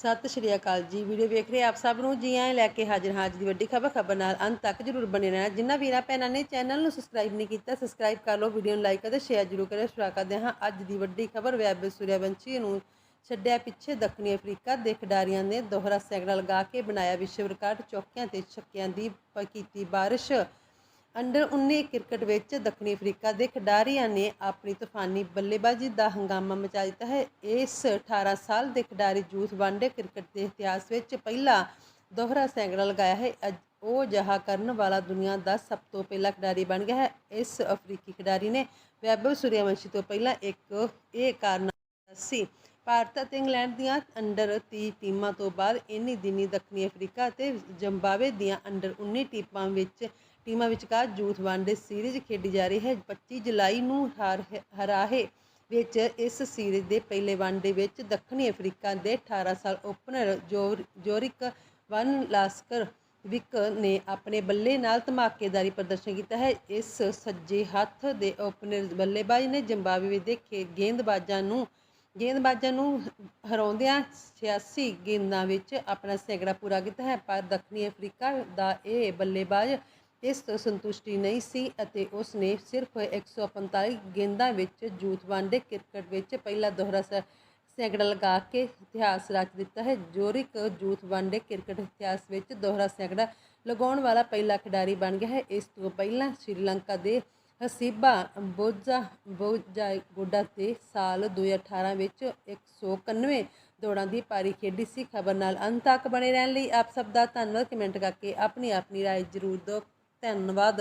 ਸਤਿ ਸ਼੍ਰੀ ਅਕਾਲ ਜੀ। ਵੀਡੀਓ ਵੇਖ ਰਹੇ ਆਪ ਸਭ ਨੂੰ? ਜੀ ਆਏ ਲੈ ਕੇ ਹਾਜ਼ਰ ਹਾਂ ਅੱਜ ਦੀ ਵੱਡੀ ਖਬਰ। ਖਬਰ ਨਾਲ ਅੰਤ ਤੱਕ ਜਰੂਰ ਬਣੇ ਰਹਿਣਾ। ਜਿਨ੍ਹਾਂ ਵੀਰਾਂ ਭੈਣਾਂ ਨੇ ਚੈਨਲ ਨੂੰ ਸਬਸਕ੍ਰਾਈਬ ਨਹੀਂ ਕੀਤਾ ਸਬਸਕ੍ਰਾਈਬ ਕਰ ਲਓ, ਵੀਡੀਓ ਨੂੰ ਲਾਈਕ ਅਤੇ ਸ਼ੇਅਰ ਜਰੂਰ ਕਰਿਓ। ਸ਼ੁਰੂ ਕਰਦੇ ਹਾਂ ਅੱਜ ਦੀ ਵੱਡੀ ਖਬਰ। ਵੈਬ ਸੂਰਿਆਵੰਸ਼ੀ ਨੂੰ ਛੱਡਿਆ ਪਿੱਛੇ ਦੱਖਣੀ ਅਫਰੀਕਾ ਦੇ ਖਿਡਾਰੀਆਂ ਨੇ ਦੋਹਰਾ ਸੈਂਕੜਾ ਲਗਾ ਕੇ ਬਣਾਇਆ ਵਿਸ਼ਵ ਰਿਕਾਰਡ ਚੌਕਿਆਂ ਤੇ ਛੱਕਿਆਂ ਦੀ ਕੀਤੀ ਬਾਰਿਸ਼। ਅੰਡਰ 19 ਕ੍ਰਿਕਟ ਵਿੱਚ ਦੱਖਣੀ ਅਫਰੀਕਾ ਦੇ ਖਿਡਾਰੀਆਂ ਨੇ ਆਪਣੀ ਤੂਫਾਨੀ ਬੱਲੇਬਾਜ਼ੀ ਦਾ ਹੰਗਾਮਾ ਮਚਾ ਦਿੱਤਾ ਹੈ। ਇਸ 18 ਸਾਲ ਦੇ ਖਿਡਾਰੀ ਯੂਥ ਵਨਡੇ ਕ੍ਰਿਕਟ ਦੇ ਇਤਿਹਾਸ ਵਿੱਚ ਪਹਿਲਾ ਦੋਹਰਾ ਸੈਂਕੜਾ ਲਗਾਇਆ ਹੈ। ਅੱਜ ਉਹ ਜਹਾ ਕਰਨ ਵਾਲਾ ਦੁਨੀਆ ਦਾ ਸਭ ਤੋਂ ਪਹਿਲਾ ਖਿਡਾਰੀ ਬਣ ਗਿਆ ਹੈ। ਇਸ ਅਫਰੀਕੀ ਖਿਡਾਰੀ ਨੇ ਵੈਭਵ ਸੂਰਿਆਵੰਸ਼ੀ ਤੋਂ ਪਹਿਲਾਂ ਇੱਕ ਇਹ ਕਾਰਨਾਮਾ ਸੀ। ਭਾਰਤ ਅਤੇ ਇੰਗਲੈਂਡ ਦੀਆਂ ਅੰਡਰ 30 ਟੀਮਾਂ ਤੋਂ ਬਾਅਦ ਇੰਨੀ ਦਿਨੀ ਦੱਖਣੀ ਅਫਰੀਕਾ ਅਤੇ ਜ਼ਿੰਬਾਬਵੇ ਦੀਆਂ ਅੰਡਰ 19 ਟੀਮਾਂ ਵਿੱਚ, ਟੀਮਾਂ ਵਿਚਕਾਰ ਯੂਥ ਵਨਡੇ ਸੀਰੀਜ਼ ਖੇਡੀ ਜਾ ਰਹੀ ਹੈ। 25 ਜੁਲਾਈ ਨੂੰ ਹਾਰ- ਹਰਾਹੇ ਵਿੱਚ ਇਸ ਸੀਰੀਜ਼ ਦੇ ਪਹਿਲੇ ਵਨਡੇ ਵਿੱਚ ਦੱਖਣੀ ਅਫਰੀਕਾ ਦੇ 18 ਸਾਲ ਓਪਨਰ ਜੋਰ- ਜੋਰਿਕ ਵਨ ਲਾਸਕਰ ਵਿਕ ਨੇ ਆਪਣੇ ਬੱਲੇ ਨਾਲ ਧਮਾਕੇਦਾਰੀ ਪ੍ਰਦਰਸ਼ਨ ਕੀਤਾ ਹੈ। ਇਸ ਸੱਜੇ ਹੱਥ ਦੇ ਓਪਨਰ ਬੱਲੇਬਾਜ਼ ਨੇ ਜ਼ਿੰਬਾਬਵੇ ਦੇ ਗੇਂਦਬਾਜ਼ਾਂ ਨੂੰ ਗੇਂਦਬਾਜ਼ਾਂ ਨੂੰ ਹਰਾਉਂਦਿਆਂ 86 ਗੇਂਦਾਂ ਵਿੱਚ ਆਪਣਾ ਸੈਂਕੜਾ ਪੂਰਾ ਕੀਤਾ ਹੈ, ਪਰ ਦੱਖਣੀ ਅਫਰੀਕਾ ਦਾ ਇਹ ਬੱਲੇਬਾਜ਼ ਇਸ ਤੋਂ ਸੰਤੁਸ਼ਟੀ ਨਹੀਂ ਸੀ ਅਤੇ ਉਸ ਨੇ ਸਿਰਫ 145 ਗੇਂਦਾਂ ਵਿੱਚ ਯੂਥ ਵਨਡੇ ਕ੍ਰਿਕਟ ਵਿੱਚ ਪਹਿਲਾ ਦੋਹਰਾ ਸੈ- ਸੈਂਕੜਾ ਲਗਾ ਕੇ ਇਤਿਹਾਸ ਰਚ ਦਿੱਤਾ ਹੈ। ਜੋਰਿਕ ਯੂਥ ਵਨਡੇ ਕ੍ਰਿਕਟ ਇਤਿਹਾਸ ਵਿੱਚ ਦੋਹਰਾ ਸੈਂਕੜਾ ਲਗਾਉਣ ਵਾਲਾ ਪਹਿਲਾ ਖਿਡਾਰੀ ਬਣ ਗਿਆ ਹੈ। ਇਸ ਤੋਂ ਪਹਿਲਾਂ ਸ਼੍ਰੀਲੰਕਾ ਦੇ ਹਸੀਬਾ ਬੋਜਾ ਬੋਜਾਗੋਡਾ ਤੇ ਸਾਲ 2018 ਵਿੱਚ 191 ਦੌੜਾਂ ਦੀ ਪਾਰੀ ਖੇਡੀ ਸੀ। ਖਬਰ ਨਾਲ ਅੰਤ ਤੱਕ ਬਣੇ ਰਹਿਣ ਲਈ ਆਪ ਸਭ ਦਾ ਧੰਨਵਾਦ। ਕਮੈਂਟ ਕਰਕੇ ਆਪਣੀ ਆਪਣੀ ਰਾਏ ਜ਼ਰੂਰ ਦਿਓ। ਧੰਨਵਾਦ।